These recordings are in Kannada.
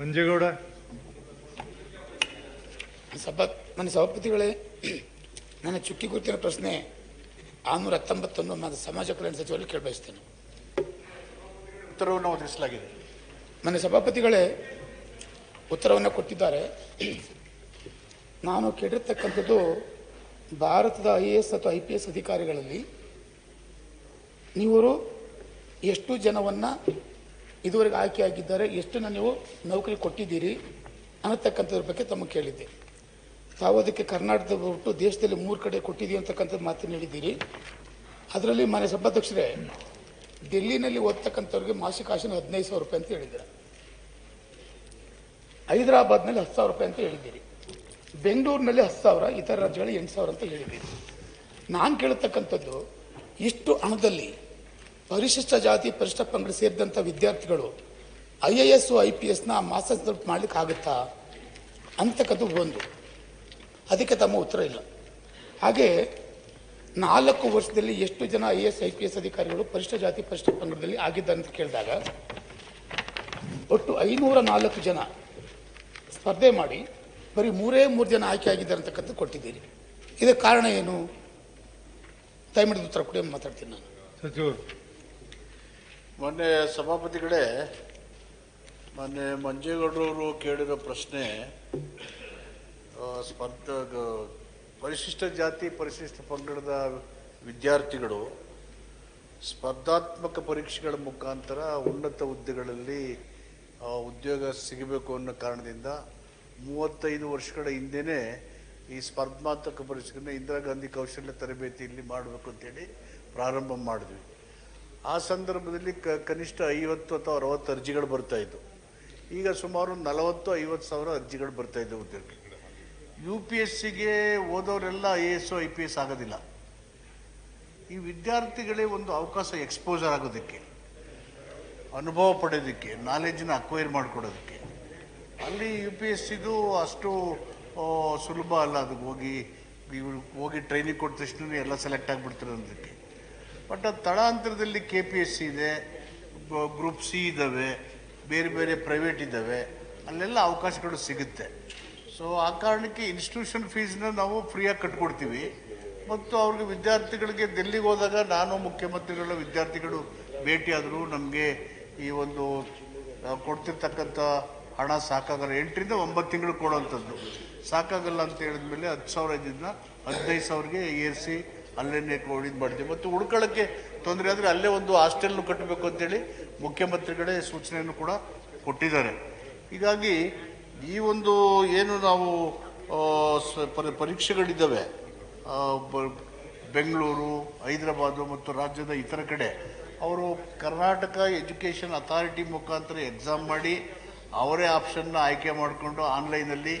ಮಂಜೇಗೌಡ. ಸಭಾ ನನ್ನ ಸಭಾಪತಿಗಳೇ ನನ್ನ ಚುಕ್ಕಿ ಗುರುತಿನ ಪ್ರಶ್ನೆ ಆರುನೂರ ಹತ್ತೊಂಬತ್ತೊಂದು ನಾನು ಸಮಾಜ ಕಲ್ಯಾಣ ಸಚಿವರಲ್ಲಿ ಕೇಳಬಯಸ್ತೇನೆ ಉತ್ತರವನ್ನು ಒದಗಿಸಲಾಗಿದೆ. ನನ್ನ ಸಭಾಪತಿಗಳೇ ಉತ್ತರವನ್ನು ಕೊಟ್ಟಿದ್ದಾರೆ. ನಾನು ಕೇಳಿರ್ತಕ್ಕಂಥದ್ದು ಭಾರತದ ಐ ಎ ಎಸ್ ಅಥವಾ ಐ ಪಿ ಎಸ್ ಅಧಿಕಾರಿಗಳಲ್ಲಿ ನೀವು ಎಷ್ಟು ಜನವನ್ನು ಇದುವರೆಗೆ ಎಷ್ಟು ಎಷ್ಟನ್ನು ನೀವು ನೌಕರಿ ಕೊಟ್ಟಿದ್ದೀರಿ ಅನ್ನತಕ್ಕಂಥದ್ರ ಬಗ್ಗೆ ತಮಗೆ ಕೇಳಿದ್ದೆ. ತಾವು ಅದಕ್ಕೆ ಕರ್ನಾಟಕದ ಬಿಟ್ಟು ದೇಶದಲ್ಲಿ ಮೂರು ಕಡೆ ಕೊಟ್ಟಿದ್ದೀವಿ ಅಂತಕ್ಕಂಥದ್ದು ಮಾತನ್ನು ಹೇಳಿದ್ದೀರಿ ಅದರಲ್ಲಿ ಮನೆ ಸಭಾಧ್ಯಕ್ಷರೇ ಡೆಲ್ಲಿನಲ್ಲಿ ಓದ್ತಕ್ಕಂಥವ್ರಿಗೆ ಮಾಸಿಕ ಆಶನ ಹದಿನೈದು ಸಾವಿರ ರೂಪಾಯಿ ಅಂತ ಹೇಳಿದ್ದೀರ. ಹೈದರಾಬಾದ್ನಲ್ಲಿ ಹತ್ತು ಸಾವಿರ ರೂಪಾಯಿ ಅಂತ ಹೇಳಿದ್ದೀರಿ. ಬೆಂಗಳೂರಿನಲ್ಲಿ ಹತ್ತು ಸಾವಿರ, ಇತರ ರಾಜ್ಯಗಳಲ್ಲಿ ಎಂಟು ಸಾವಿರ ಅಂತ ಹೇಳಿದ್ದೀರಿ. ನಾನು ಕೇಳತಕ್ಕಂಥದ್ದು ಇಷ್ಟು ಹಣದಲ್ಲಿ ಪರಿಶಿಷ್ಟ ಜಾತಿ ಪರಿಶಿಷ್ಟ ಪಂಗಡ ಸೇರಿದಂಥ ವಿದ್ಯಾರ್ಥಿಗಳು I A S I P ಎಸ್ನ ಮಾಸ್ಟರ್ಸ್ ಮಾಡ್ಲಿಕ್ಕೆ ಆಗುತ್ತಾ? ಅಂತಕ್ಕಂಥದ್ದು ಒಂದು. ಅದಕ್ಕೆ ತಮ್ಮ ಉತ್ತರ ಇಲ್ಲ. ಹಾಗೆ ನಾಲ್ಕು ವರ್ಷದಲ್ಲಿ ಎಷ್ಟು ಜನ I S, I P S ಅಧಿಕಾರಿಗಳು ಪರಿಶಿಷ್ಟ ಜಾತಿ ಪರಿಶಿಷ್ಟ ಪಂಗಡದಲ್ಲಿ ಆಗಿದ್ದಾರೆ ಅಂತ ಕೇಳಿದಾಗ ಒಟ್ಟು ಐನೂರ ನಾಲ್ಕು ಜನ ಸ್ಪರ್ಧೆ ಮಾಡಿ ಬರೀ ಮೂರೇ ಮೂರು ಜನ ಆಯ್ಕೆ ಆಗಿದ್ದಾರೆ ಅಂತಕ್ಕಂಥ ಕೊಟ್ಟಿದ್ದೀರಿ. ಇದಕ್ಕೆ ಕಾರಣ ಏನು? ದಯಮಾಡಿದ ಉತ್ತರ ಕೊಡಿ, ಮಾತಾಡ್ತೀನಿ ನಾನು. ಮೊನ್ನೆ ಸಭಾಪತಿಗಳೇ, ಮೊನ್ನೆ ಮಂಜೇಗೌಡರವರು ಕೇಳಿರೋ ಪ್ರಶ್ನೆ ಸ್ಪರ್ಧ ಪರಿಶಿಷ್ಟ ಜಾತಿ, ಪರಿಶಿಷ್ಟ ಪಂಗಡದ ವಿದ್ಯಾರ್ಥಿಗಳು ಸ್ಪರ್ಧಾತ್ಮಕ ಪರೀಕ್ಷೆಗಳ ಮುಖಾಂತರ ಉನ್ನತ ಹುದ್ದೆಗಳಲ್ಲಿ ಉದ್ಯೋಗ ಸಿಗಬೇಕು ಅನ್ನೋ ಕಾರಣದಿಂದ ಮೂವತ್ತೈದು ವರ್ಷಗಳ ಹಿಂದೆಯೇ ಈ ಸ್ಪರ್ಧಾತ್ಮಕ ಪರೀಕ್ಷೆಗಳನ್ನ ಇಂದಿರಾ ಗಾಂಧಿ ಕೌಶಲ್ಯ ತರಬೇತಿಯಲ್ಲಿ ಮಾಡಬೇಕು ಅಂತೇಳಿ ಪ್ರಾರಂಭ ಮಾಡಿದ್ವಿ. ಆ ಸಂದರ್ಭದಲ್ಲಿ ಕ ಕನಿಷ್ಠ ಐವತ್ತು ಅಥವಾ ಅರವತ್ತು ಅರ್ಜಿಗಳು ಬರ್ತಾ ಇದ್ದವು ಈಗ ಸುಮಾರು ನಲವತ್ತು, ಐವತ್ತು ಸಾವಿರ ಅರ್ಜಿಗಳು ಬರ್ತಾ ಇದ್ದವು ಯು ಪಿ ಎಸ್ ಸಿಗೆ ಓದೋರೆಲ್ಲ I S I P S ಆಗೋದಿಲ್ಲ. ಈ ವಿದ್ಯಾರ್ಥಿಗಳೇ ಒಂದು ಅವಕಾಶ ಎಕ್ಸ್ಪೋಜರ್ ಆಗೋದಕ್ಕೆ, ಅನುಭವ ಪಡೆಯೋದಕ್ಕೆ ನಾಲೆಜ್ನ ಅಕ್ವೈರ್ ಮಾಡಿಕೊಡೋದಕ್ಕೆ. ಅಲ್ಲಿ ಯು ಪಿ ಎಸ್ ಸಿದು ಅಷ್ಟು ಸುಲಭ ಅಲ್ಲ. ಅದಕ್ಕೆ ಹೋಗಿ ಹೋಗಿ ಟ್ರೈನಿಂಗ್ ಕೊಟ್ಟ ತಕ್ಷಣ ಎಲ್ಲ ಸೆಲೆಕ್ಟ್ ಆಗಿಬಿಡ್ತಾರೆ ಅನ್ನೋದಕ್ಕೆ. ಬಟ್ ಅದು ತಳಾಂತರದಲ್ಲಿ ಕೆ ಪಿ ಎಸ್ ಸಿ ಇದೆ ಗ್ರೂಪ್ ಸಿ ಇದ್ದಾವೆ ಬೇರೆ ಬೇರೆ ಪ್ರೈವೇಟ್ ಇದ್ದಾವೆ ಅಲ್ಲೆಲ್ಲ ಅವಕಾಶಗಳು ಸಿಗುತ್ತೆ. ಸೊ ಆ ಕಾರಣಕ್ಕೆ ಇನ್ಸ್ಟಿಟ್ಯೂಷನ್ ಫೀಸ್ನ ನಾವು ಫ್ರೀಯಾಗಿ ಕಟ್ಕೊಡ್ತೀವಿ. ಮತ್ತು ಅವ್ರಿಗೆ ವಿದ್ಯಾರ್ಥಿಗಳಿಗೆ ದಿಲ್ಲಿಗೆ ಹೋದಾಗ ನಾನು ಮುಖ್ಯಮಂತ್ರಿಗಳ ವಿದ್ಯಾರ್ಥಿಗಳು ಭೇಟಿಯಾದರು, ನಮಗೆ ಈ ಒಂದು ಕೊಡ್ತಿರ್ತಕ್ಕಂಥ ಹಣ ಸಾಕಾಗಲ್ಲ. ಎಂಟರಿಂದ ಒಂಬತ್ತು ತಿಂಗಳು ಕೊಡೋವಂಥದ್ದು ಸಾಕಾಗಲ್ಲ ಅಂತ ಹೇಳಿದ್ಮೇಲೆ ಹತ್ತು ಸಾವಿರ ಇದ್ದಿದ್ದನ್ನ ಹದಿನೈದು ಸಾವಿರಗೆ ಏರಿಸಿ ಅಲ್ಲೇನೆ ಇದು ಮಾಡಿದೆ ಮತ್ತು ಉಳ್ಕೊಳ್ಳೋಕ್ಕೆ ತೊಂದರೆ ಆದರೆ ಅಲ್ಲೇ ಒಂದು ಹಾಸ್ಟೆಲ್ನು ಕಟ್ಟಬೇಕು ಅಂತೇಳಿ ಮುಖ್ಯಮಂತ್ರಿಗಳೇ ಸೂಚನೆಯನ್ನು ಕೂಡ ಕೊಟ್ಟಿದ್ದಾರೆ. ಹೀಗಾಗಿ ಈ ಒಂದು ಏನು ನಾವು ಪರೀಕ್ಷೆಗಳಿದ್ದಾವೆ ಬೆಂಗಳೂರು, ಹೈದರಾಬಾದು ಮತ್ತು ರಾಜ್ಯದ ಇತರ ಕಡೆ, ಅವರು ಕರ್ನಾಟಕ ಎಜುಕೇಷನ್ ಅಥಾರಿಟಿ ಮುಖಾಂತರ ಎಕ್ಸಾಮ್ ಮಾಡಿ ಅವರೇ ಆಪ್ಷನ್ನ ಆಯ್ಕೆ ಮಾಡಿಕೊಂಡು ಆನ್ಲೈನಲ್ಲಿ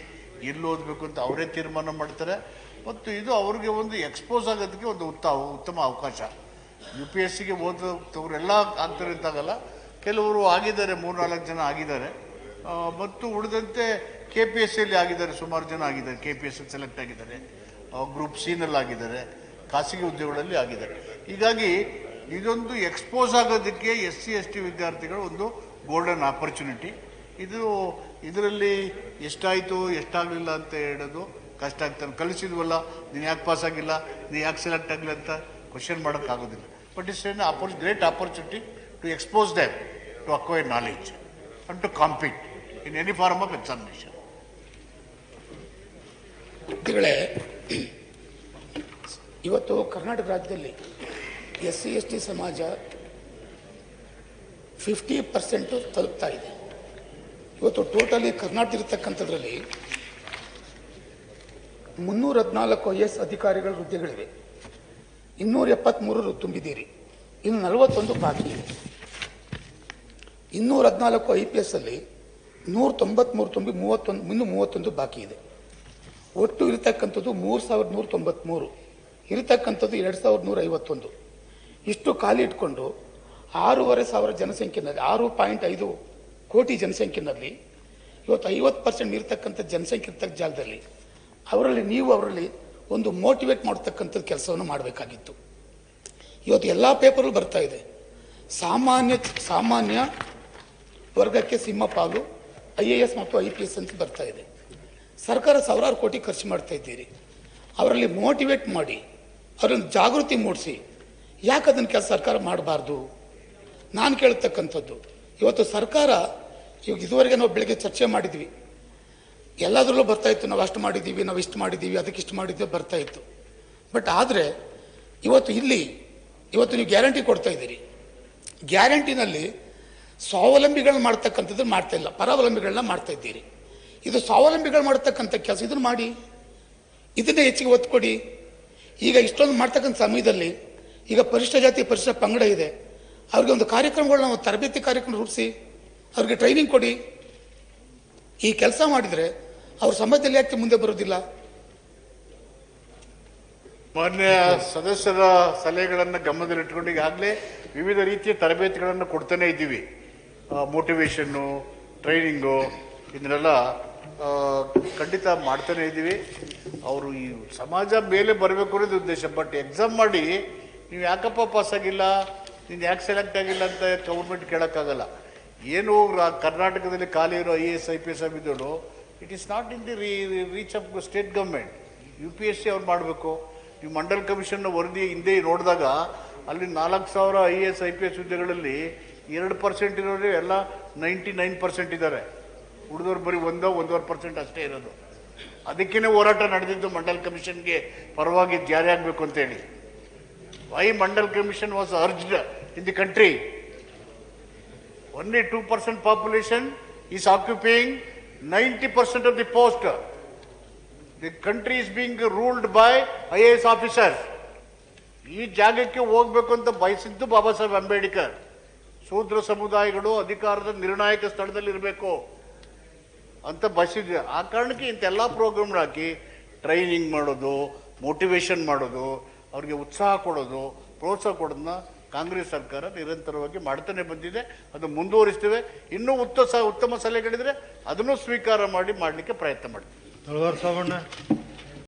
ಎಲ್ಲಿ ಓದಬೇಕು ಅಂತ ಅವರೇ ತೀರ್ಮಾನ ಮಾಡ್ತಾರೆ. ಮತ್ತು ಇದು ಅವ್ರಿಗೆ ಒಂದು ಎಕ್ಸ್ಪೋಸ್ ಆಗೋದಕ್ಕೆ ಒಂದು ಉತ್ತಮ ಉತ್ತಮ ಅವಕಾಶ. ಯು ಪಿ ಎಸ್ ಸಿಗೆ ಓದೋರೆಲ್ಲ ಆಗ್ತಾರೆ ಅಂತಾಗಲ್ಲ ಕೆಲವರು ಆಗಿದ್ದಾರೆ, ಮೂರ್ನಾಲ್ಕು ಜನ ಆಗಿದ್ದಾರೆ. ಮತ್ತು ಉಳಿದಂತೆ ಕೆ ಪಿ ಎಸ್ ಸಿಯಲ್ಲಿ ಆಗಿದ್ದಾರೆ, ಸುಮಾರು ಜನ ಆಗಿದ್ದಾರೆ. K P S C select ಆಗಿದ್ದಾರೆ. ಗ್ರೂಪ್ ಸಿನಲ್ಲಿ ಆಗಿದ್ದಾರೆ. ಖಾಸಗಿ ಉದ್ಯೋಗಗಳಲ್ಲಿ ಆಗಿದ್ದಾರೆ. ಹೀಗಾಗಿ ಇದೊಂದು ಎಕ್ಸ್ಪೋಸ್ ಆಗೋದಕ್ಕೆ ಎಸ್ ಸಿ ಎಸ್ ಟಿ ವಿದ್ಯಾರ್ಥಿಗಳು ಒಂದು ಗೋಲ್ಡನ್ ಆಪರ್ಚುನಿಟಿ ಇದು ಇದರಲ್ಲಿ ಎಷ್ಟಾಯಿತು, ಎಷ್ಟಾಗಲಿಲ್ಲ ಅಂತ ಹೇಳೋದು ಕಷ್ಟ ಆಗ್ತಾನೆ ಕಲಿಸಿದ್ವಲ್ಲ, ನೀನು ಯಾಕೆ ಪಾಸ್ ಆಗಿಲ್ಲ ನೀನು ಯಾಕೆ ಸೆಲೆಕ್ಟ್ ಆಗಲಿ ಅಂತ ಕ್ವಶನ್ ಮಾಡೋಕ್ಕಾಗೋದಿಲ್ಲ. But it's an upper great opportunity to expose them to acquire knowledge and to compete in any form of examination ಇವತ್ತು ಕರ್ನಾಟಕ ರಾಜ್ಯದಲ್ಲಿ ಎಸ್ ಸಿ, ಎಸ್ ಟಿ ಸಮಾಜ ಫಿಫ್ಟಿ ಪರ್ಸೆಂಟು ತಲುಪ್ತಾ ಇದೆ. ಇವತ್ತು ಟೋಟಲಿ ಕರ್ನಾಟಕ ಇರತಕ್ಕಂಥದ್ರಲ್ಲಿ ಮುನ್ನೂರ ಹದಿನಾಲ್ಕು ಐ ಎಸ್ ಅಧಿಕಾರಿಗಳ ಹುದ್ದೆಗಳಿವೆ. ಇನ್ನೂರ ಎಪ್ಪತ್ಮೂರು ತುಂಬಿದ್ದೀರಿ. ಇನ್ನು ನಲವತ್ತೊಂದು ಬಾಕಿ ಇದೆ. ಇನ್ನೂರ ಹದಿನಾಲ್ಕು ಐ ಪಿ ಎಸ್ ಅಲ್ಲಿ ನೂರ ತೊಂಬತ್ಮೂರು ತುಂಬಿ ಮೂವತ್ತೊಂದು, ಇನ್ನೂ ಮೂವತ್ತೊಂದು ಬಾಕಿ ಇದೆ. ಒಟ್ಟು ಇರತಕ್ಕಂಥದ್ದು ಮೂರು ಸಾವಿರದ ನೂರ ತೊಂಬತ್ತ್ಮೂರು ಇರತಕ್ಕಂಥದ್ದು ಎರಡು ಸಾವಿರದ ನೂರ ಐವತ್ತೊಂದು ಇಷ್ಟು ಖಾಲಿ ಇಟ್ಕೊಂಡು ಆರೂವರೆ ಸಾವಿರ ಜನಸಂಖ್ಯೆನಲ್ಲಿ, ಆರು ಪಾಯಿಂಟ್ ಐದು ಕೋಟಿ ಜನಸಂಖ್ಯೆನಲ್ಲಿ, ಇವತ್ತು ಐವತ್ತು ಪರ್ಸೆಂಟ್ ಇರತಕ್ಕಂಥ ಜನಸಂಖ್ಯೆ ಇರ್ತಕ್ಕ ಜಾಗದಲ್ಲಿ ಅವರಲ್ಲಿ ನೀವು ಅವರಲ್ಲಿ ಒಂದು ಮೋಟಿವೇಟ್ ಮಾಡತಕ್ಕಂಥದ್ದು ಕೆಲಸವನ್ನು ಮಾಡಬೇಕಾಗಿತ್ತು. ಇವತ್ತು ಎಲ್ಲ ಪೇಪರ್ಗಳು ಬರ್ತಾ ಇದೆ. ಸಾಮಾನ್ಯ ಸಾಮಾನ್ಯ ವರ್ಗಕ್ಕೆ ಸಿಂಹ ಪಾಲು, ಐ ಎ ಎಸ್ ಮತ್ತು ಐ ಪಿ ಎಸ್ ಅಂತ ಬರ್ತಾ ಇದೆ. ಸರ್ಕಾರ ಸಾವಿರಾರು ಕೋಟಿ ಖರ್ಚು ಮಾಡ್ತಾ ಇದ್ದೀರಿ. ಅವರಲ್ಲಿ ಮೋಟಿವೇಟ್ ಮಾಡಿ, ಅವರನ್ನು ಜಾಗೃತಿ ಮೂಡಿಸಿ, ಯಾಕೆ ಅದನ್ನು ಕೆಲಸ ಸರ್ಕಾರ ಮಾಡಬಾರ್ದು? ನಾನು ಕೇಳ್ತಕ್ಕಂಥದ್ದು, ಇವತ್ತು ಸರ್ಕಾರ ಇವಾಗ ಇದುವರೆಗೆ ನಾವು ಬೆಳಗ್ಗೆ ಚರ್ಚೆ ಮಾಡಿದ್ವಿ. ಎಲ್ಲದರಲ್ಲೂ ಬರ್ತಾ ಇತ್ತು, ನಾವು ಅಷ್ಟು ಮಾಡಿದ್ದೀವಿ ನಾವು ಇಷ್ಟು ಮಾಡಿದ್ದೀವಿ ಅದಕ್ಕೆ ಇಷ್ಟು ಮಾಡಿದ್ದೀವಿ ಬರ್ತಾ ಇತ್ತು. ಬಟ್ ಆದರೆ, ಇವತ್ತು ಇಲ್ಲಿ, ಇವತ್ತು ನೀವು ಗ್ಯಾರಂಟಿ ಕೊಡ್ತಾ ಇದ್ದೀರಿ. ಗ್ಯಾರಂಟಿನಲ್ಲಿ ಸ್ವಾವಲಂಬಿಗಳನ್ನ ಮಾಡ್ತಕ್ಕಂಥದ್ದು ಮಾಡ್ತಾ ಇಲ್ಲ, ಪರಾವಲಂಬಿಗಳನ್ನ ಮಾಡ್ತಾ ಇದ್ದೀರಿ. ಇದು ಸ್ವಾವಲಂಬಿಗಳು ಮಾಡ್ತಕ್ಕಂಥ ಕೆಲಸ, ಇದನ್ನು ಮಾಡಿ. ಇದನ್ನೇ ಹೆಚ್ಚಿಗೆ ಒತ್ತು ಕೊಡಿ. ಈಗ ಇಷ್ಟೊಂದು ಮಾಡ್ತಕ್ಕಂಥ ಸಮಯದಲ್ಲಿ, ಈಗ ಪರಿಷ್ಠ ಜಾತಿ ಪರಿಷ್ಠ ಪಂಗಡ ಇದೆ. ಅವ್ರಿಗೆ ಒಂದು ಕಾರ್ಯಕ್ರಮಗಳನ್ನ ನಾವು ತರಬೇತಿ ಕಾರ್ಯಕ್ರಮ ರೂಪಿಸಿ, ಅವ್ರಿಗೆ ಟ್ರೈನಿಂಗ್ ಕೊಡಿ. ಈ ಕೆಲಸ ಮಾಡಿದರೆ ಅವ್ರ ಸಮಾಜದಲ್ಲಿ ಯಾಕೆ ಮುಂದೆ ಬರೋದಿಲ್ಲ? ಮಾನ್ಯ ಸದಸ್ಯರ ಸಲಹೆಗಳನ್ನು ಗಮನದಲ್ಲಿಟ್ಟುಕೊಂಡು ಈಗಾಗಲೇ ವಿವಿಧ ರೀತಿಯ ತರಬೇತಿಗಳನ್ನು ಕೊಡ್ತಾನೆ ಇದ್ದೀವಿ. ಮೋಟಿವೇಶನ್ನು ಟ್ರೈನಿಂಗು ಇದನ್ನೆಲ್ಲ ಖಂಡಿತ ಮಾಡ್ತಾನೆ ಇದ್ದೀವಿ. ಅವರು ಈ ಸಮಾಜ ಮೇಲೆ ಬರಬೇಕು ಅನ್ನೋದು ಉದ್ದೇಶ. ಬಟ್ ಎಕ್ಸಾಮ್ ಮಾಡಿ ನೀವು ಯಾಕಪ್ಪ ಪಾಸ್ ಆಗಿಲ್ಲ? ನೀನು ಯಾಕೆ ಸೆಲೆಕ್ಟ್ ಆಗಿಲ್ಲ ಅಂತ ಗೌರ್ಮೆಂಟ್ ಕೇಳೋಕ್ಕಾಗಲ್ಲ. ಏನು ಕರ್ನಾಟಕದಲ್ಲಿ ಖಾಲಿ ಇರೋ I A S I P S ಆಗಿದ್ದಳು it is not in the reach of state government U P S C ಅವ್ರು ಮಾಡಬೇಕು. ನೀವು ಮಂಡಲ್ ಕಮಿಷನ್ ವರದಿ ಹಿಂದೆ ನೋಡಿದಾಗ ಅಲ್ಲಿ ನಾಲ್ಕು ಸಾವಿರ I A S I P S ಹುದ್ದೆಗಳಲ್ಲಿ ಎರಡು ಪರ್ಸೆಂಟ್ ಇರೋರು ಎಲ್ಲ ನೈಂಟಿ ನೈನ್ ಪರ್ಸೆಂಟ್ ಇದ್ದಾರೆ. ಉಳಿದವ್ರು ಬರೀ ಒಂದೋ ಒಂದೂವರೆ ಪರ್ಸೆಂಟ್ ಅಷ್ಟೇ ಇರೋದು. ಅದಕ್ಕೇ ಹೋರಾಟ ನಡೆದಿದ್ದು ಮಂಡಲ್ ಕಮಿಷನ್ಗೆ ಪರವಾಗಿ ಜಾರಿ ಆಗಬೇಕು ಅಂತೇಳಿ why Mandal commission was urged in the country only 2% population is occupying 90% of the post. The country is being ruled by IAS officers. ಈ ಜಾಗಕ್ಕೆ ಹೋಗ್ಬೇಕು ಅಂತ ಬಯಸಿದ್ದು ಬಾಬಾ ಸಾಹೇಬ್ ಅಂಬೇಡ್ಕರ್ ಶೂದ್ರ ಸಮುದಾಯಗಳು ಅಧಿಕಾರದ ನಿರ್ಣಾಯಕ ಸ್ಥಳದಲ್ಲಿ ಇರಬೇಕು ಅಂತ ಬಯಸಿದ್ವಿ ಆ ಕಾರಣಕ್ಕೆ ಇಂಥೆಲ್ಲ ಪ್ರೋಗ್ರಾಮ್ ಹಾಕಿ ಟ್ರೈನಿಂಗ್ ಮಾಡೋದು ಮೋಟಿವೇಶನ್ ಮಾಡೋದು, ಅವ್ರಿಗೆ ಉತ್ಸಾಹ ಕೊಡೋದು, ಪ್ರೋತ್ಸಾಹ ಕೊಡೋದನ್ನ ಕಾಂಗ್ರೆಸ್ ಸರ್ಕಾರ ನಿರಂತರವಾಗಿ ಮಾಡ್ತಾನೆ ಬಂದಿದೆ, ಅದು ಮುಂದುವರಿಸ್ತೇವೆ. ಇನ್ನೂ ಉತ್ತ ಉತ್ತಮ ಸಲಹೆಗಳಿದ್ರೆ ಅದನ್ನು ಸ್ವೀಕಾರ ಮಾಡಿ ಮಾಡಲಿಕ್ಕೆ ಪ್ರಯತ್ನ ಮಾಡ್ತೀವಿ.